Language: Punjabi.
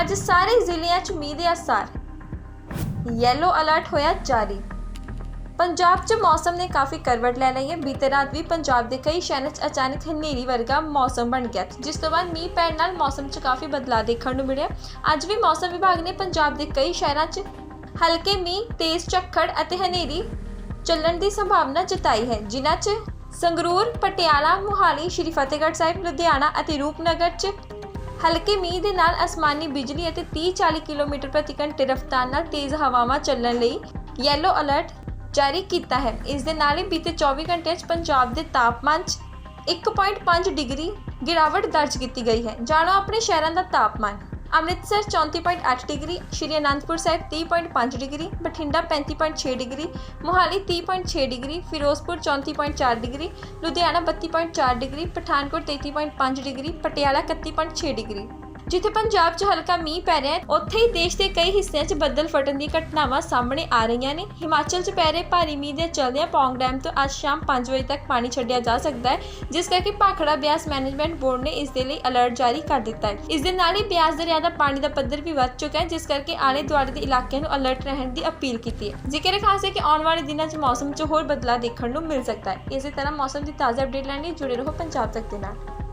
ਅੱਜ ਸਾਰੇ ਜ਼ਿਲ੍ਹਿਆਂ 'ਚ ਮੀਂਹ ਦੇ ਅਸਰ ਯੈਲੋ ਅਲਰਟ ਹੋਇਆ ਜਾਰੀ। ਪੰਜਾਬ 'ਚ ਮੌਸਮ ਨੇ ਕਾਫੀ ਕਰਵਟ ਲੈ ਲਈ ਹੈ। ਬੀਤੇ ਰਾਤ ਵੀ ਪੰਜਾਬ ਦੇ ਕਈ ਸ਼ਹਿਰਾਂ 'ਚ ਅਚਾਨਕ ਹਨੇਰੀ ਵਰਗਾ ਮੌਸਮ ਬਣ ਗਿਆ ਜਿਸ ਤੋਂ ਬਾਅਦ ਮੀਂਹ ਪੈਣ ਨਾਲ ਮੌਸਮ 'ਚ ਕਾਫੀ ਬਦਲਾਅ ਦੇਖਣ ਨੂੰ ਮਿਲਿਆ। ਅੱਜ ਵੀ ਮੌਸਮ ਵਿਭਾਗ ਨੇ ਪੰਜਾਬ ਦੇ ਕਈ ਸ਼ਹਿਰਾਂ 'ਚ ਹਲਕੇ ਮੀਂਹ, ਤੇਜ਼ ਝੱਖੜ ਅਤੇ ਹਨੇਰੀ ਚੱਲਣ ਦੀ ਸੰਭਾਵਨਾ ਜਤਾਈ ਹੈ, ਜਿਨ੍ਹਾਂ 'ਚ ਸੰਗਰੂਰ, ਪਟਿਆਲਾ, ਮੁਹਾਲੀ, ਸ਼੍ਰੀ ਫਤਿਹਗੜ੍ਹ ਸਾਹਿਬ, ਲੁਧਿਆਣਾ ਅਤੇ ਰੂਪਨਗਰ 'ਚ ਹਲਕੇ ਮੀਂਹ ਦੇ ਨਾਲ ਅਸਮਾਨੀ ਬਿਜਲੀ ਅਤੇ 30-40 ਕਿਲੋਮੀਟਰ ਪ੍ਰਤੀ ਘੰਟੇ ਰਫ਼ਤਾਰ ਨਾਲ ਤੇਜ਼ ਹਵਾਵਾਂ ਚੱਲਣ ਲਈ ਯੈਲੋ ਅਲਰਟ ਜਾਰੀ ਕੀਤਾ ਹੈ। ਇਸ ਦੇ ਨਾਲ ਹੀ ਬੀਤੇ 24 ਘੰਟਿਆਂ 'ਚ ਪੰਜਾਬ ਦੇ ਤਾਪਮਾਨ 'ਚ 1.5 ਡਿਗਰੀ ਗਿਰਾਵਟ ਦਰਜ ਕੀਤੀ ਗਈ ਹੈ। ਜਾਣੋ ਆਪਣੇ ਸ਼ਹਿਰਾਂ ਦਾ ਤਾਪਮਾਨ। Amritsar 34.8 degree, Shri Anandpur Sahib 30.5 degree, Bathinda 35.6 degree, Mohali 30.6 degree, Ferozepur 34.4 degree, Ludhiana 32.4 degree, Pathankot 33.5 degree, Patiala 31.6 degree. ਜਿੱਥੇ ਪੰਜਾਬ 'ਚ ਹਲਕਾ ਮੀਂਹ ਪੈ ਰਿਹਾ ਹੈ, ਉੱਥੇ ਹੀ ਦੇਸ਼ ਦੇ ਕਈ ਹਿੱਸਿਆਂ 'ਚ ਬੱਦਲ ਫਟਣ ਦੀਆਂ ਘਟਨਾਵਾਂ ਸਾਹਮਣੇ ਆ ਰਹੀਆਂ ਨੇ। ਹਿਮਾਚਲ 'ਚ ਪੈ ਰਹੇ ਭਾਰੀ ਮੀਂਹ ਦੇ ਚਲਦਿਆਂ ਪੌਂਗ ਡੈਮ ਤੋਂ ਅੱਜ ਸ਼ਾਮ 5 ਵਜੇ ਤੱਕ ਪਾਣੀ ਛੱਡਿਆ ਜਾ ਸਕਦਾ ਹੈ, ਜਿਸ ਕਰਕੇ ਭਾਖੜਾ ਬਿਆਸ ਮੈਨੇਜਮੈਂਟ ਬੋਰਡ ਨੇ ਇਸ ਦੇ ਲਈ ਅਲਰਟ ਜਾਰੀ ਕਰ ਦਿੱਤਾ ਹੈ। ਇਸ ਦੇ ਨਾਲ ਹੀ ਬਿਆਸ ਦਰਿਆ ਦਾ ਪਾਣੀ ਦਾ ਪੱਧਰ ਵੀ ਵੱਧ ਚੁੱਕਾ ਹੈ, ਜਿਸ ਕਰਕੇ ਆਲੇ ਦੁਆਲੇ ਦੇ ਇਲਾਕਿਆਂ ਨੂੰ ਅਲਰਟ ਰਹਿਣ ਦੀ ਅਪੀਲ ਕੀਤੀ ਹੈ। ਜ਼ਿਕਰ ਖਾਸ ਹੈ ਕਿ ਆਉਣ ਵਾਲੇ ਦਿਨਾਂ 'ਚ ਮੌਸਮ 'ਚ ਹੋਰ ਬਦਲਾਅ ਦੇਖਣ ਨੂੰ ਮਿਲ ਸਕਦਾ ਹੈ। ਇਸੇ ਤਰ੍ਹਾਂ ਮੌਸਮ ਦੀ ਤਾਜ਼ਾ ਅਪਡੇਟ ਲੈਣ ਲਈ ਜੁੜੇ ਰਹੋ ਪੰਜਾਬ ਤੱਕ ਦੇ ਨਾਲ।